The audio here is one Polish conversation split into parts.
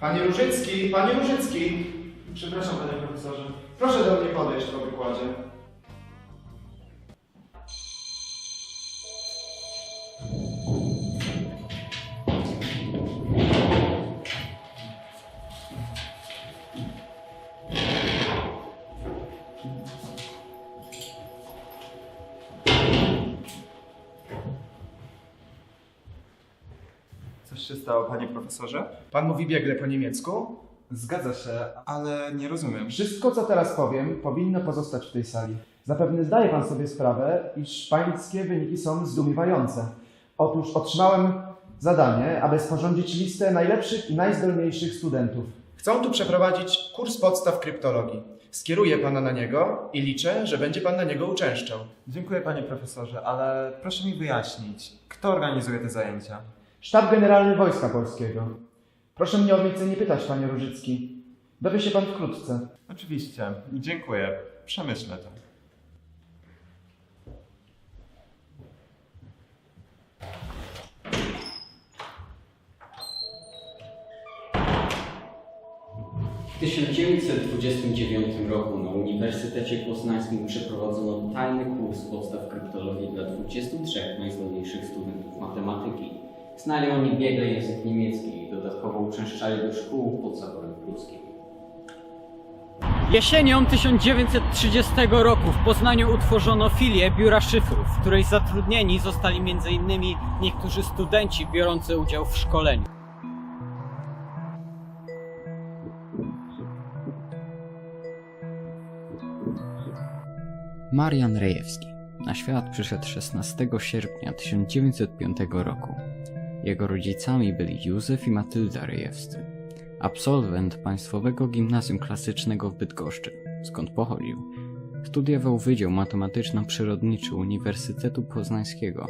Panie Różycki, panie Różycki! Przepraszam, panie profesorze. Proszę do mnie podejść po wykładzie. Coś się stało, panie profesorze? Pan mówi biegle po niemiecku? Zgadza się, ale nie rozumiem. Wszystko, co teraz powiem, powinno pozostać w tej sali. Zapewne zdaje Pan sobie sprawę, iż pańskie wyniki są zdumiewające. Otóż otrzymałem zadanie, aby sporządzić listę najlepszych i najzdolniejszych studentów. Chcą tu przeprowadzić kurs podstaw kryptologii. Skieruję Pana na niego i liczę, że będzie Pan na niego uczęszczał. Dziękuję, panie profesorze, ale proszę mi wyjaśnić, kto organizuje te zajęcia? Sztab Generalny Wojska Polskiego. Proszę mnie o więcej nie pytać, Panie Różycki. Dowie się Pan wkrótce. Oczywiście, dziękuję. Przemyślę to. W 1929 roku na Uniwersytecie Poznańskim przeprowadzono tajny kurs podstaw kryptologii dla 23 najzdolniejszych studentów matematyki. Znali oni biegle język niemiecki i dodatkowo uczęszczali do szkół pod zaporem pruskim. Jesienią 1930 roku w Poznaniu utworzono filię Biura Szyfrów, w której zatrudnieni zostali m.in. niektórzy studenci biorący udział w szkoleniu. Marian Rejewski na świat przyszedł 16 sierpnia 1905 roku. Jego rodzicami byli Józef i Matylda Rejewscy, absolwent Państwowego Gimnazjum Klasycznego w Bydgoszczy, skąd pochodził. Studiował Wydział Matematyczno-Przyrodniczy Uniwersytetu Poznańskiego,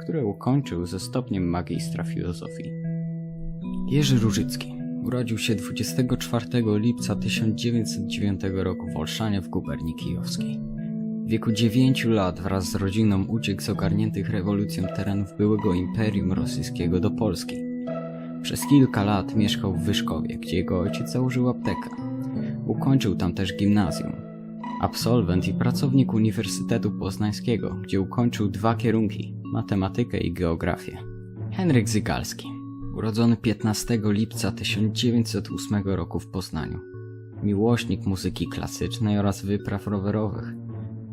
które ukończył ze stopniem magistra filozofii. Jerzy Różycki urodził się 24 lipca 1909 roku w Olszanie w guberni kijowskiej. W wieku 9 lat wraz z rodziną uciekł z ogarniętych rewolucją terenów byłego Imperium Rosyjskiego do Polski. Przez kilka lat mieszkał w Wyszkowie, gdzie jego ojciec założył aptekę. Ukończył tam też gimnazjum. Absolwent i pracownik Uniwersytetu Poznańskiego, gdzie ukończył dwa kierunki matematykę i geografię. Henryk Zygalski, urodzony 15 lipca 1908 roku w Poznaniu. Miłośnik muzyki klasycznej oraz wypraw rowerowych.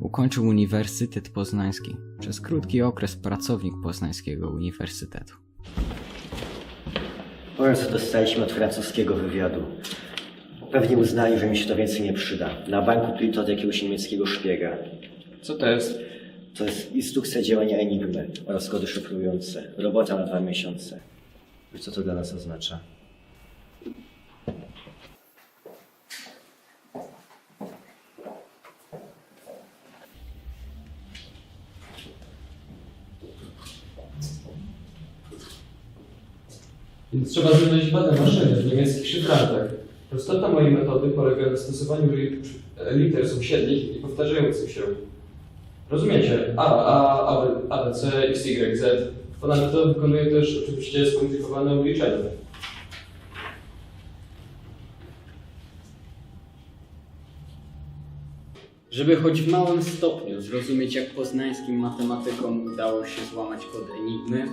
Ukończył Uniwersytet Poznański. Przez krótki okres pracownik Poznańskiego Uniwersytetu. Powiem, co dostaliśmy od francuskiego wywiadu. Pewnie uznali, że mi się to więcej nie przyda. Na banku tutaj to od jakiegoś niemieckiego szpiega. Co to jest? To jest instrukcja działania Enigmy oraz kody szyfrujące. Robota na dwa miesiące. Wiesz, co to dla nas oznacza? Więc trzeba znaleźć wadę maszyny w niemieckich szyfrażach. Prostota mojej metody polega na stosowaniu li- liter sąsiednich i powtarzających się. Rozumiecie? A, A, A, B, A, B, C, X, Y, Z. Ponadto wykonuję też oczywiście skomplikowane obliczenia. Żeby choć w małym stopniu zrozumieć, jak poznańskim matematykom udało się złamać kod Enigmy,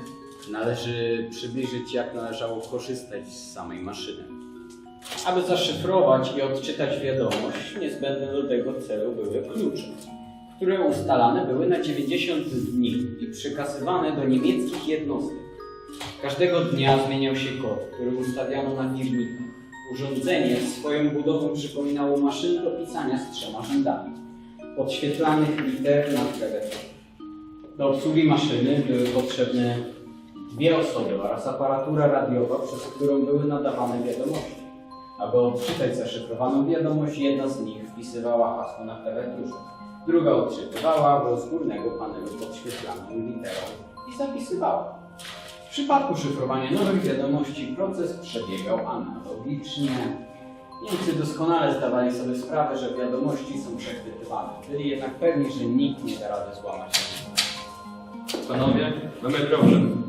należy przybliżyć, jak należało korzystać z samej maszyny. Aby zaszyfrować i odczytać wiadomość, niezbędne do tego celu były klucze, które ustalane były na 90 dni i przekazywane do niemieckich jednostek. Każdego dnia zmieniał się kod, który ustawiano na firmikach. Urządzenie swoją budową przypominało maszynę do pisania z trzema rzędami podświetlanych liter na klawiaturze. Do obsługi maszyny były potrzebne dwie osoby oraz aparatura radiowa, przez którą były nadawane wiadomości. Aby odczytać zaszyfrowaną wiadomość, jedna z nich wpisywała hasło na klawiaturze, druga odczytywała go z górnego panelu podświetlaną literą i zapisywała. W przypadku szyfrowania nowych wiadomości proces przebiegał analogicznie. Niemcy doskonale zdawali sobie sprawę, że wiadomości są przechwytywane. Byli jednak pewni, że nikt nie da rady złamać. Panowie, mamy problem.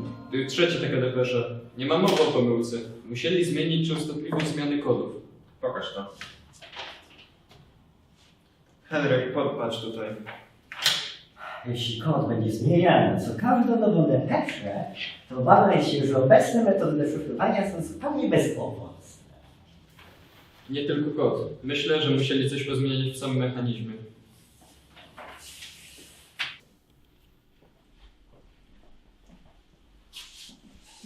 Trzecie takie depesze. Nie ma mowy o pomyłce. Musieli zmienić częstotliwość zmiany kodów. Pokaż to. Henryk, podpatrz tutaj. Jeśli kod będzie zmieniany co każdą nową depeszę, to obawiam się, że obecne metody deszyfrowania są zupełnie bezowocne. Nie tylko kod. Myślę, że musieli coś pozmieniać w samym mechanizmie.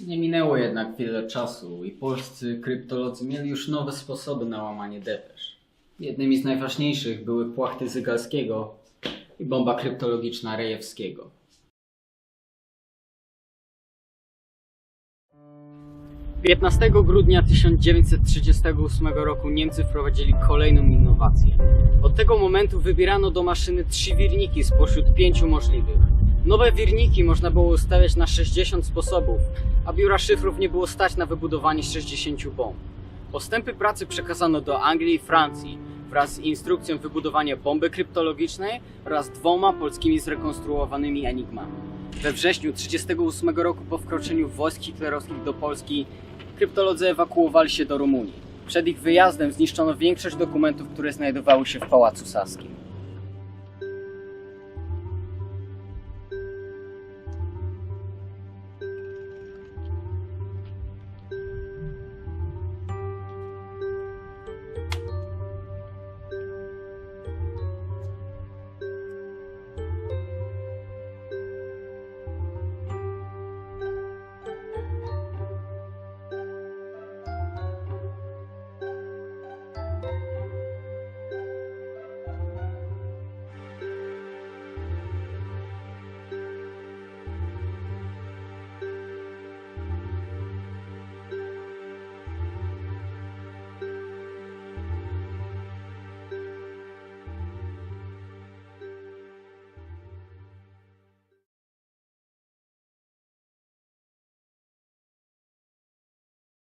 Nie minęło jednak wiele czasu i polscy kryptolodzy mieli już nowe sposoby na łamanie depesz. Jednymi z najważniejszych były płachty Zygalskiego i bomba kryptologiczna Rejewskiego. Piętnastego grudnia 1938 roku Niemcy wprowadzili kolejną innowację. Od tego momentu wybierano do maszyny trzy wirniki spośród pięciu możliwych. Nowe wirniki można było ustawiać na 60 sposobów, a biura szyfrów nie było stać na wybudowanie 60 bomb. Postępy pracy przekazano do Anglii i Francji wraz z instrukcją wybudowania bomby kryptologicznej oraz dwoma polskimi zrekonstruowanymi enigmami. We wrześniu 1938 roku po wkroczeniu wojsk hitlerowskich do Polski kryptolodzy ewakuowali się do Rumunii. Przed ich wyjazdem zniszczono większość dokumentów, które znajdowały się w Pałacu Saskim.